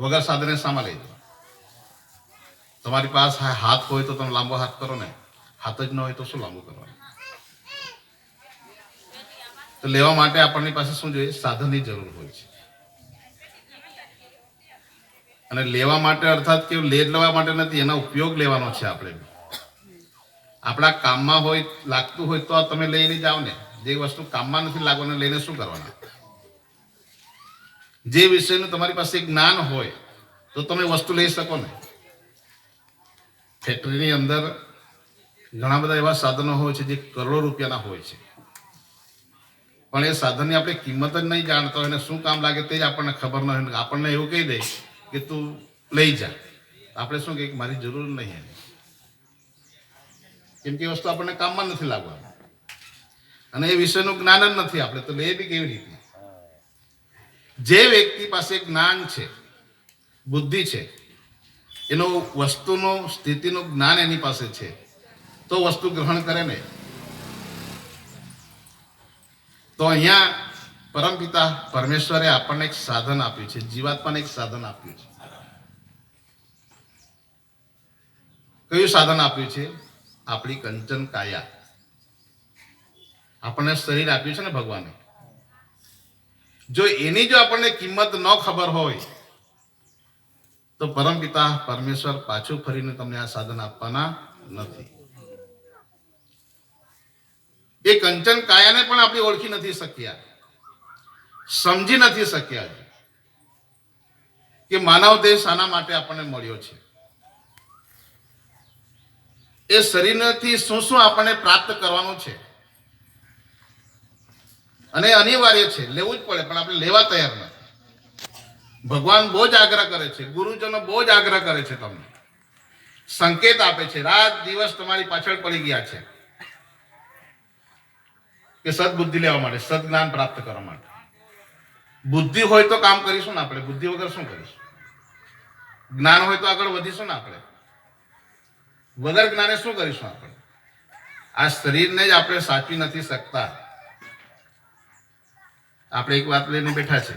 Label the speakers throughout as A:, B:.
A: વગર સાધને સામા લઈ જવા તમારી પાસે હાથ હોય તો તમે લાંબો હાથ કરો ને. હાથ જ ન હોય તો શું લાંબુ કરવાનું? તો લેવા માટે આપણની પાસે શું જોઈએ? સાધનની જરૂર હોય છે. અને લેવા માટે અર્થાત કેવું લે લેવા માટે નથી, એનો ઉપયોગ લેવાનો છે આપણે. આપણા કામમાં હોય, લાગતું હોય તો તમે લઈને જાઓ ને. જે વસ્તુ કામમાં નથી લાગવાનું લઈને શું કરવાના? જે વિષયનું તમારી પાસે જ્ઞાન હોય, તો તમે વસ્તુ લઈ શકો ને. ફેક્ટરીની અંદર ઘણા બધા એવા સાધનો હોય છે જે કરોડો રૂપિયાના હોય છે. પણ એ સાધનની આપણે કિંમત જ નહીં જાણતા હોય શું કામ લાગે તે જ આપણને ખબર ન હોય આપણને એવું કહી દે કે તું લઈ જા. આપણે શું કહીએ મારી જરૂર નહીં એની. કેમ કે વસ્તુ આપણને કામમાં નથી લાગવાની. અને એ વિષયનું જ્ઞાન જ નથી. આપણે તો લઈએ બી કેવી રીતે? જે વ્યક્તિ પાસે જ્ઞાન છે, બુદ્ધિ છે, એનો વસ્તુનો, સ્થિતિનું જ્ઞાન એની પાસે છે, તો વસ્તુ ગ્રહણ કરે ને. તો અહીંયા પરમપિતા પરમેશ્વરે આપણને એક સાધન આપ્યું છે, જીવાત્માને એક સાધન આપ્યું છે. કયું સાધન આપ્યું છે? આપણી કંચન કાયા. આપણને શરીર આપ્યું છે ને ભગવાને. જો એની જો આપણને કિંમત ન ખબર હોય, તો પરમપિતા પરમેશ્વર પાછું ફરીને તમને આ સાધન આપવાના નથી. એ કંચન કાયાને પણ આપણે ઓળખી નથી શક્યા. સમજી નથી શક્યા કે માનવ દેહ શાના માટે આપણને મળ્યો છે. એ શરીરથી શું શું આપણને પ્રાપ્ત કરવાનું છે? અને અનિવાર્ય છે, લેવું જ પડે, પણ આપણે લેવા તૈયાર નથી. ભગવાન બહુ જ આગ્રહ કરે છે, ગુરુજનો બહુ જ આગ્રહ કરે છે તમને. સંકેત આપે છે, રાત દિવસ તમારી પાછળ પડી ગયા છે. કે સદબુદ્ધિ લેવા માટે, સદજ્ઞાન પ્રાપ્ત કરવા માટે. બુદ્ધિ હોય તો કામ કરીશું ને આપણે, બુદ્ધિ વગર શું કરીશું? જ્ઞાન હોય તો આગળ વધીશું ને આપણે. વગર જ્ઞાને શું કરીશું આપણે? આ શરીરને જ આપણે સાચવી નથી શકતા. આપણે એક વાત લઈને બેઠા છે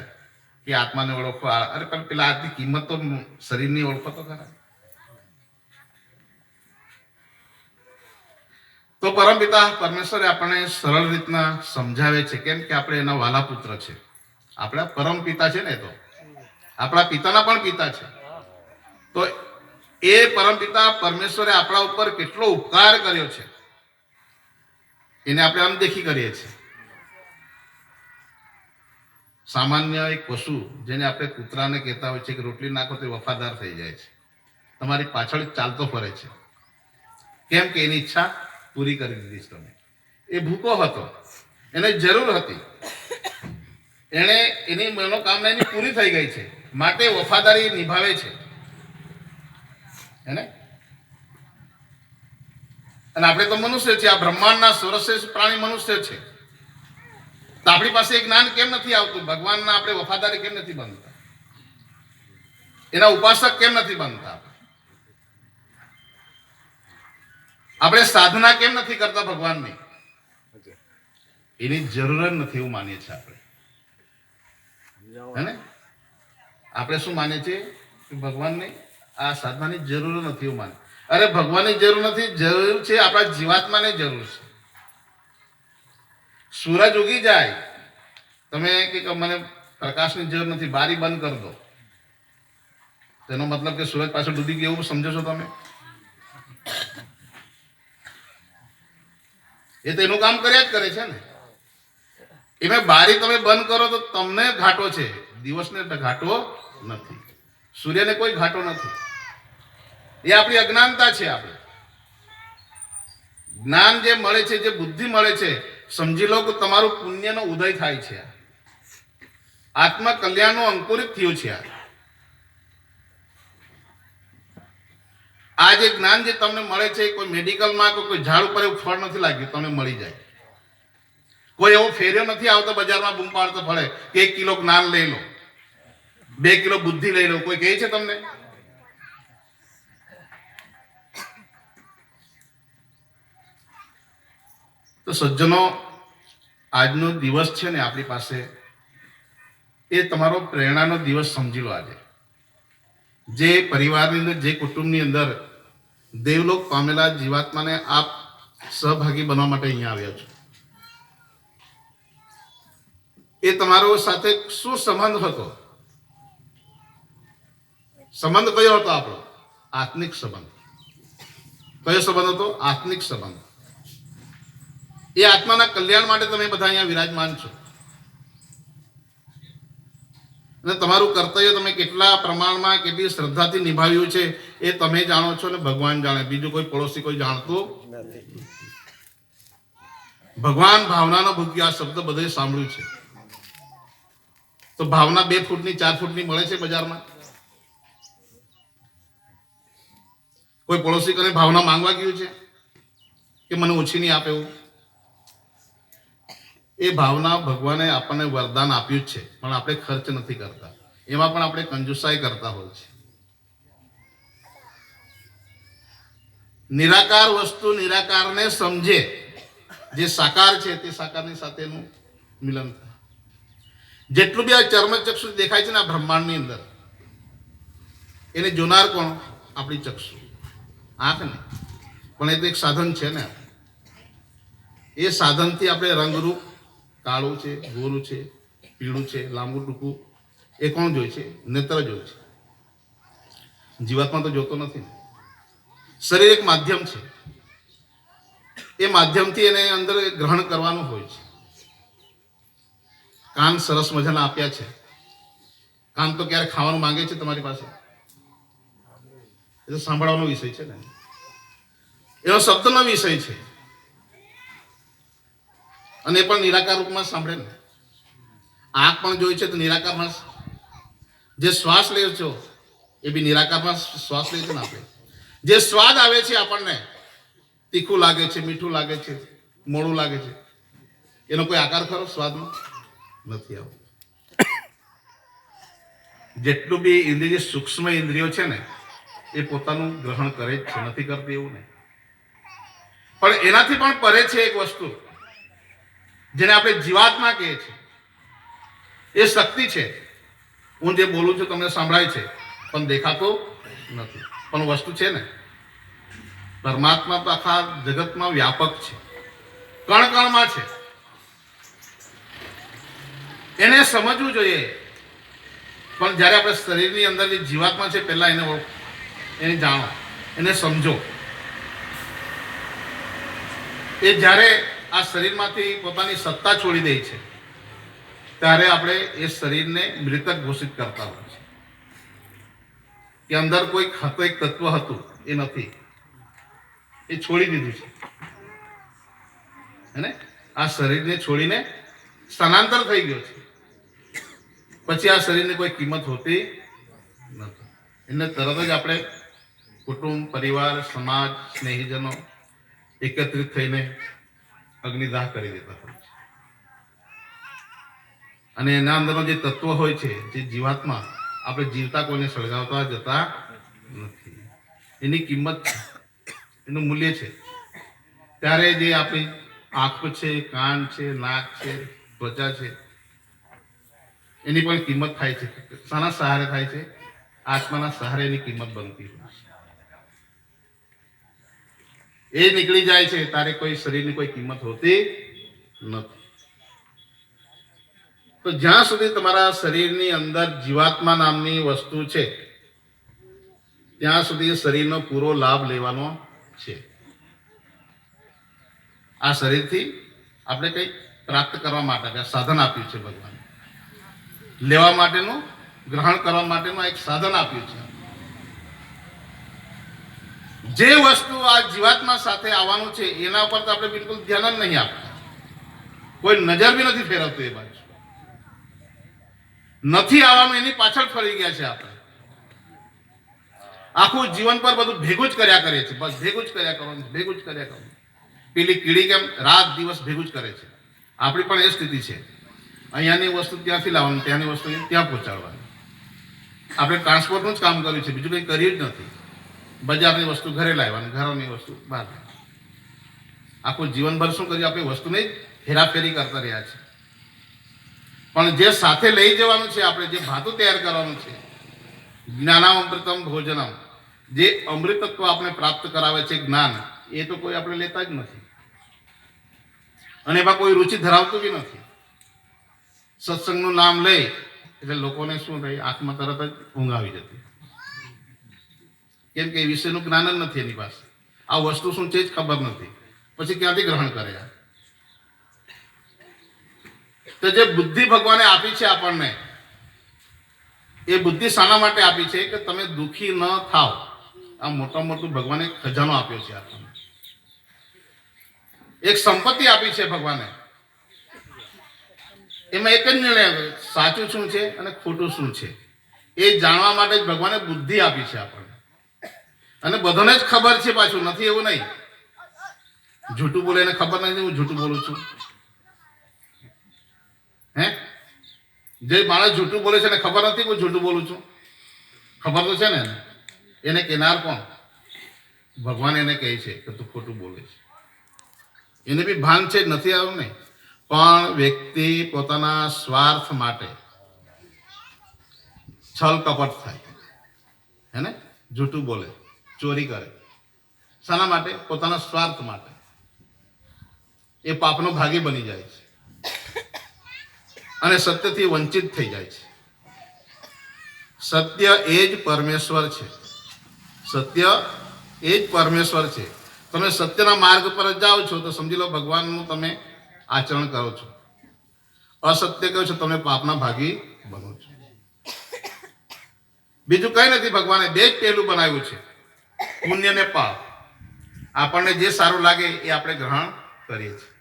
A: કે આત્માને ઓળખો અરે પણ પેલા આજની કિંમત તો શરીરની ઓળખો તો ખરા. તો પરમપિતા પરમેશ્વરે આપણને સરળ રીતના સમજાવે છે. કેમ કે આપણે એના વાલા પુત્ર છે. આપણા પરમ પિતા છે ને તો. આપણા પિતાના પણ પિતા છે. તો એ પરમ પિતા પરમેશ્વરે આપણા ઉપર કેટલો ઉપકાર કર્યો છે. એને આપણે અનદેખી કરીએ છીએ. સામાન્ય એક પશુ જેને આપણે કૂતરાને કહેતા હોય છે કે રોટલી નાખો તો વફાદાર થઈ જાય છે. તમારી પાછળ ચાલતો ફરે છે. કેમ કે એની ઈચ્છા પૂરી કરી દીધી છે તમે. એ ભૂકો હતો. એને જરૂર હતી. એણે એની મનોકામના એની પૂરી થઈ ગઈ છે. માટે વફાદારી નિભાવે છે. હેને અને આપણે તો મનુષ્ય છે આ બ્રહ્માંડના સર્વશ્રેષ્ઠ પ્રાણી મનુષ્ય છે. તો આપણી પાસે જ્ઞાન કેમ નથી આવતું? ભગવાનના આપણે વફાદારી કેમ નથી બનતા એના ઉપાસક કેમ નથી બનતા આપણે સાધના કેમ નથી કરતા ભગવાનની? એની જરૂર નથી એવું માનીએ છીએ આપણે. હે આપણે શું માનીએ છીએ? ભગવાનની આ સાધનાની જરૂર નથી એવું માને અરે ભગવાનની જરૂર નથી, જરૂર છે આપણા જીવાત્માને જરૂર છે. સૂરજ ઉગી જાય, તમે કે મને પ્રકાશની જરૂર નથી, બારી બંધ કરી દો. તેનો મતલબ કે સૂરજ પાછળ ડૂબી ગયો એવું સમજો છો તમે? એ તો એનું કામ કર્યા જ કરે છે ને. એમાં બારી તમે બંધ કરો તો તમને ઘાટો છે. દિવસને ઘાટો નથી. સૂર્યને કોઈ ઘાટો નથી. એ આપણી અજ્ઞાનતા છે આપણે. જ્ઞાન જે મળે છે, જે બુદ્ધિ મળે છે સમજી લો કે તમારું પુણ્યનો ઉદય થાય છે. આત્મા કલ્યાણનું અંકુરિત થયું છે. આ જે જ્ઞાન જે તમને મળે છે, કોઈ મેડિકલમાં કે કોઈ ઝાડ ઉપર એવું ફળ નથી લાગ્યું, તમને મળી જાય. કોઈ એવો ફેર્યો નથી આવતો બજારમાં બૂમ પાડતો ફળે, કે એક કિલો જ્ઞાન લઈ લો, બે કિલો બુદ્ધિ લઈ લો, કોઈ કહે છે તમને? તો સજ્જનો, આજનો દિવસ છે ને આપણી પાસે, એ તમારો પ્રેરણાનો દિવસ સમજી લો આજે. જે પરિવારની અંદર, જે કુટુંબની અંદર દેવલોક પામેલા જીવાત્માને આપ સહભાગી બનવા માટે અહીંયા આવ્યા છો. એ તમારો સાથે શું સંબંધ હતો? સંબંધ કયો હતો આપણો? આત્મિક સંબંધ. કયો સંબંધ હતો? આત્મિક સંબંધ. એ આત્માના કલ્યાણ માટે તમે બધા અહીંયા વિરાજમાન છો. અને તમારું કર્તવ્ય તમે કેટલા પ્રમાણમાં, કેટલી શ્રદ્ધાથી નિભાવ્યું છે એ તમે જાણો છો ને ભગવાન જાણે. બીજું કોઈ પડોશી કોઈ જાણતું ભગવાન ભાવનાનો ભૂખ્યો આ શબ્દ બધે સાંભળ્યું છે. તો ભાવના બે ફૂટની, ચાર ફૂટની મળે છે બજારમાં? કોઈ પડોશી કરે ભાવના માંગવા ગયું છે? કે મને ઓછી નહીં આપે એવું? એ ભાવના ભગવાને આપણને વરદાન આપ્યું છે, પણ આપણે ખર્ચ નથી કરતા. એમાં પણ આપણે કંજુસાઈ કરતા હોય છે. નિરાકાર વસ્તુ નિરાકારને સમજે. જે સાકાર છે તે સાકારની સાથેનું મિલન જેટલું બી આ ચર્મચક્ષુ દેખાય છે ને આ બ્રહ્માંડની અંદર, એને જોનાર કોણ? આપણી ચક્ષુ. આંખ ને. પણ એ તો એક સાધન છે ને. એ સાધનથી આપણે રંગરૂપ કાળું છે ગોરું છે, પીળું છે, લાંબુ ટૂંકું. એ કોણ જોઈ છે? નેત્ર જોઈ છે. જીવાત્મા તો જોતો નથી. શરીર એક માધ્યમ છે. એ માધ્યમથી એને અંદર ગ્રહણ કરવાનું હોય છે. કાન સરસ મજાના આપ્યા છે. કાન તો ક્યારે ખાવાનું માંગે છે તમારી પાસે? એ તો સાંભળવાનો વિષય છે ને. એનો શબ્દનો વિષય છે. અને એ પણ નિરાકાર રૂપમાં સાંભળે ને. આંખ પણ જોઈ છે તો નિરાકારમાં જે શ્વાસ લે છો, એ બી નિરાકારમાં શ્વાસ લે છે ને આપણે. જે સ્વાદ આવે છે આપણને, તીખું લાગે છે, મીઠું લાગે છે, મોડું લાગે છે, એનો કોઈ આકાર ખરો સ્વાદનો? નથી આવતો. જેટલું બી ઇન્દ્રિય સૂક્ષ્મ ઇન્દ્રિયો છે ને, એ પોતાનું ગ્રહણ કરે જ છે, નથી કરતી એવું નહીં. પણ એનાથી પણ પરે છે એક વસ્તુ. જેને આપણે જીવાત્મા કહીએ છીએ એ શક્તિ છે. હું જે બોલું છું તમને સંભળાય છે, પણ દેખાતો નથી. પણ વસ્તુ છે ને, પરમાત્મા તો આખા જગતમાં વ્યાપક છે. કણ કણમાં છે. એને સમજવું જોઈએ. પણ જ્યારે આપણે શરીરની અંદર જે જીવાત્મા છે, પહેલાં એને ઓળખ, એને જાણો, એને સમજો. એ જ્યારે આ શરીરમાંથી પોતાની સત્તા છોડી દે છે, ત્યારે આપણે એ શરીરને મૃતક ઘોષિત કરતા હોય છે. કે અંદર કોઈ એક તત્વ હતું, એ નથી. એ છોડી દીધું છે. હેને આ શરીરને છોડીને સ્થાનાંતર થઈ ગયો છે. પછી આ શરીરની કોઈ કિંમત હોતી નથી. એને તરત જ આપણે કુટુંબ, પરિવાર, સમાજ, સ્નેહીજનો એકત્રિત થઈને અગ્નિદાહ કરી દેતા હોય છે અને એના અંદરનો જે તત્વ હોય છે, જે જીવાત્મા, આપણે જીવતા કોઈને સળગાવતા જતા નથી. એની કિંમત એનું મૂલ્ય છે. ત્યારે જે આપણી આંખ છે, કાન છે, નાક છે, ત્વચા છે, એની પણ કિંમત થાય છે. શાના સહારે થાય છે. આત્માના સહારે એની કિંમત બનતી હોય છે. એ નીકળી જાય છે, તારે કોઈ શરીરની કોઈ કિંમત હોતી નથી. તો જ્યાં સુધી તમારા શરીરની અંદર જીવાત્મા નામની વસ્તુ છે, ત્યાં સુધી શરીરનો પૂરો લાભ લેવાનો છે. આ શરીરથી આપણે કંઈક પ્રાપ્ત કરવા માટે સાધન આપ્યું છે ભગવાન. લેવા માટેનું, ગ્રહણ કરવા માટેનું એક સાધન આપ્યું છે. જે વસ્તુ આ જીવાત્મા સાથે આવવાનું છે, એના ઉપર તો આપણે બિલકુલ ધ્યાન જ નહીં આપતા. કોઈ નજર બી નથી ફેરવતું એ બાજુ. નથી આવવાનું, એની પાછળ ફરી ગયા છે આપણે. આખું જીવન પર બધું ભેગું જ કર્યા કરીએ છીએ બસ ભેગું જ કર્યા કરવાનું, ભેગું જ કર્યા કરવાનું. પેલી કીડી કેમ રાત દિવસ ભેગું જ કરે છે. આપણી પણ એ સ્થિતિ છે. અહીંયાની વસ્તુ ત્યાંથી લાવવાની, ત્યાંની વસ્તુ ત્યાં પહોંચાડવાની. આપણે ટ્રાન્સપોર્ટનું જ કામ કર્યું છે. બીજું કંઈ કર્યું જ નથી. બજારની વસ્તુ ઘરે લાવવાની ઘરોની વસ્તુ બહાર આખું જીવનભર શું કર્યું? આપણે વસ્તુની જ હેરાફેરી કરતા રહ્યા છે. પણ જે સાથે લઈ જવાનું છે, આપણે જે ભાતું તૈયાર કરવાનું છે, જ્ઞાનામૃતમ ભોજનમ, જે અમૃતત્વ આપણે પ્રાપ્ત કરાવે છે જ્ઞાન, એ તો કોઈ આપણે લેતા જ નથી. અને એમાં કોઈ રુચિ ધરાવતું બી નથી. સત્સંગનું નામ લે એટલે લોકોને શું થાય? આંખમાં તરત જ ઊંઘ આવી જતી. કેમ કે એ વિશેનું જ્ઞાન જ નથી એની પાસે. આ વસ્તુ શું છે જ ખબર નથી. પછી ક્યાંથી ગ્રહણ કરે તો જે બુદ્ધિ ભગવાને આપી છે આપણને, એ બુદ્ધિ શાના માટે આપી છે કે તમે દુઃખી ન થાવ. આ મોટા મોટું ભગવાને ખજાનો આપ્યો છે આપણને. એક સંપત્તિ આપી છે ભગવાને. એમાં એક જ નિર્ણય સાચું શું છે અને ખોટું શું છે? એ જાણવા માટે જ ભગવાને બુદ્ધિ આપી છે આપણને. અને બધાને જ ખબર છે પાછું, નથી એવું નહીં. જૂઠું બોલે એને ખબર નથી હું જૂઠું બોલું છું. હે? જે માણસ જૂઠું બોલે છે એને ખબર નથી, હું જૂઠું બોલું છું. ખબર તો છે ને, એને. કેનાર કોણ? ભગવાન એને કહે છે કે તું ખોટું બોલે છે. એને બી ભાન છે, નથી આવ્યું ને. પણ વ્યક્તિ પોતાના સ્વાર્થ માટે છલ કપટ થાય. હે ને? જૂઠું બોલે. ચોરી કરે. શાના માટે? પોતાના સ્વાર્થ માટે. એ પાપનો ભાગી બની જાય છે. અને સત્યથી વંચિત થઈ જાય છે. સત્ય એ જ પરમેશ્વર છે. સત્ય એ જ પરમેશ્વર છે. તમે સત્યના માર્ગ પર જ જાઓ છો તો સમજી લો ભગવાનનું તમે આચરણ કરો છો. અસત્ય કહો છો તમે પાપના ભાગી બનો છો. બીજું કઈ નથી ભગવાને બે જ પહેલું બનાવ્યું છે. પુણ્ય ને પાપ. આપણને જે સારું લાગે એ આપણે ગ્રહણ કરીએ છીએ.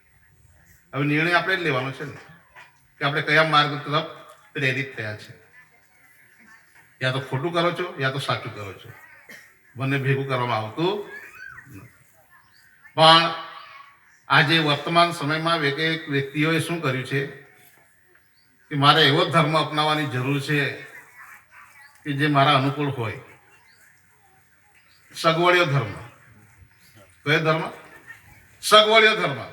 A: હવે નિર્ણય આપણે જ લેવાનો છે ને, કે આપણે કયા માર્ગ તરફ પ્રેરિત થયા છે. યા તો ખોટું કરો છો, યા તો સાચું કરો છો. બંને ભેગું કરવામાં આવતું પણ આજે વર્તમાન સમયમાં એક વ્યક્તિઓએ શું કર્યું છે, કે મારે એવો ધર્મ અપનાવવાની જરૂર છે, કે જે મારા અનુકૂળ હોય. સગવડિયો ધર્મ. કયો ધર્મ? સગવડિયો ધર્મ.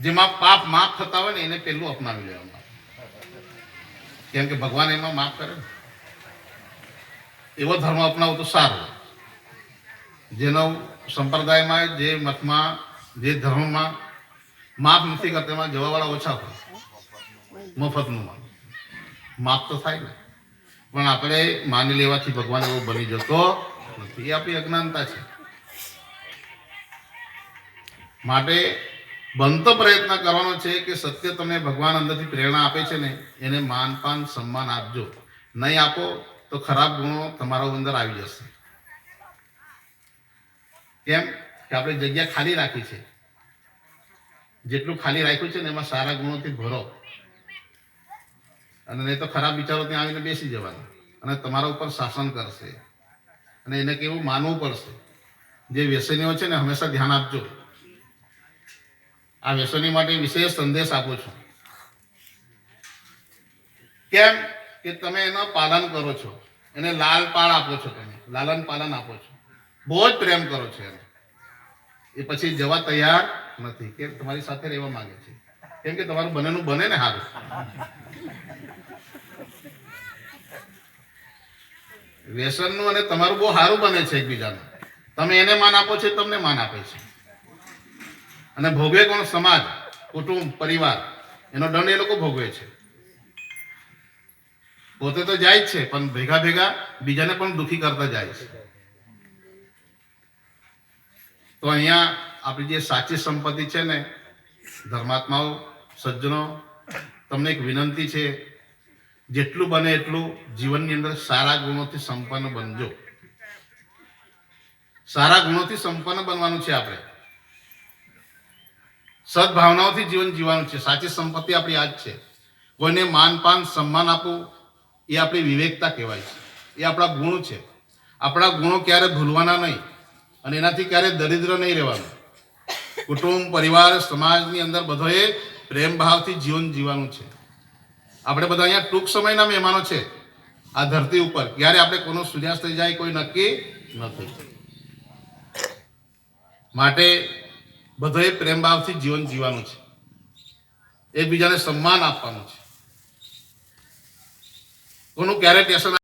A: જેમાં પાપ માફ થતા હોય ને એને પેલું અપનાવી લેવામાં કેમ કે ભગવાન એમાં માફ કરે ને. એવો ધર્મ અપનાવો તો સારું. જેનો સંપ્રદાયમાં જે મતમાં, જે ધર્મમાં માફ નથી કરતા, એમાં જવાવાળા ઓછા હોય. મફતનું માન માફ તો થાય ને. પણ આપણે માની લેવાથી ભગવાન એવો બની જતો નથી આપણી અજ્ઞાનતા છે. માટે બનતો પ્રયત્ન કરવાનો છે કે સત્ય તમને ભગવાન અંદરથી પ્રેરણા આપે છે ને, એને માનપાન સન્માન આપજો. નહીં આપો તો ખરાબ ગુણો તમારા અંદર આવી જશે. કેમ? કે આપણે જગ્યા ખાલી રાખી છે. જેટલું ખાલી રાખ્યું છે ને, એમાં સારા ગુણોથી ભરો. અને નહીં તો ખરાબ વિચારો ત્યાં આવીને બેસી જવાના. અને તમારા ઉપર શાસન કરશે. અને એને કેવું માનવું પડશે. જે વ્યસનીઓ છે ને હંમેશા ધ્યાન આપજો. આ વ્યસની માટે વિશેષ સંદેશ આપું છું. કેમ કે તમે એનો પાલન કરો છો. એને લાલ પાળ આપો છો તમે. લાલન પાલન આપો છો. બહુ જ પ્રેમ કરો છો એને. એ પછી જવા તૈયાર નથી. કે તમારી સાથે રહેવા માંગે છે. કેમ કે તમારું બનેનું બને ને હારું. વ્યસનનું અને તમારું બહુ સારું બને છે એકબીજાનું. તમે એને માન આપો છો તમને માન આપે છે. અને ભોગવે કોણ? સમાજ, કુટુંબ, પરિવાર. એનો દંડ એ લોકો ભોગવે છે. પોતે તો જાય જ છે, પણ ભેગા ભેગા બીજાને પણ દુખી કરતા જાય છે. તો અહીંયા આપણી જે સાચી સંપત્તિ છે ને, ધર્માત્માઓ, સજ્જનો, તમને એક વિનંતી છે જેટલું બને એટલું જીવનની અંદર સારા ગુણોથી સંપન્ન બનજો. સારા ગુણોથી સંપન્ન બનવાનું છે આપણે. સદભાવનાઓથી જીવન જીવવાનું છે. સાચી સંપત્તિ આપણી આ જ છે. કોઈને માનપાન સન્માન આપવું એ આપણી વિવેકતા કહેવાય છે. એ આપણા ગુણ છે. આપણા ગુણો ક્યારે ભૂલવાના નહીં અને એનાથી ક્યારે દરિદ્ર નહીં રહેવાનું. કુટુંબ, પરિવાર, સમાજની અંદર બધોએ પ્રેમ ભાવથી જીવન જીવવાનું છે. આપણે બધા અહીંયા ટૂંક સમયના મહેમાનો છે. આ ધરતી ઉપર. ક્યારે આપણે કોનો સૂર્યાસ્ત થઈ જાય કોઈ નક્કી નથી. માટે બધાએ પ્રેમ ભાવથી જીવન જીવવાનું છે. એકબીજાને સન્માન આપવાનું છે. કોનું ક્યારે ટેન્શન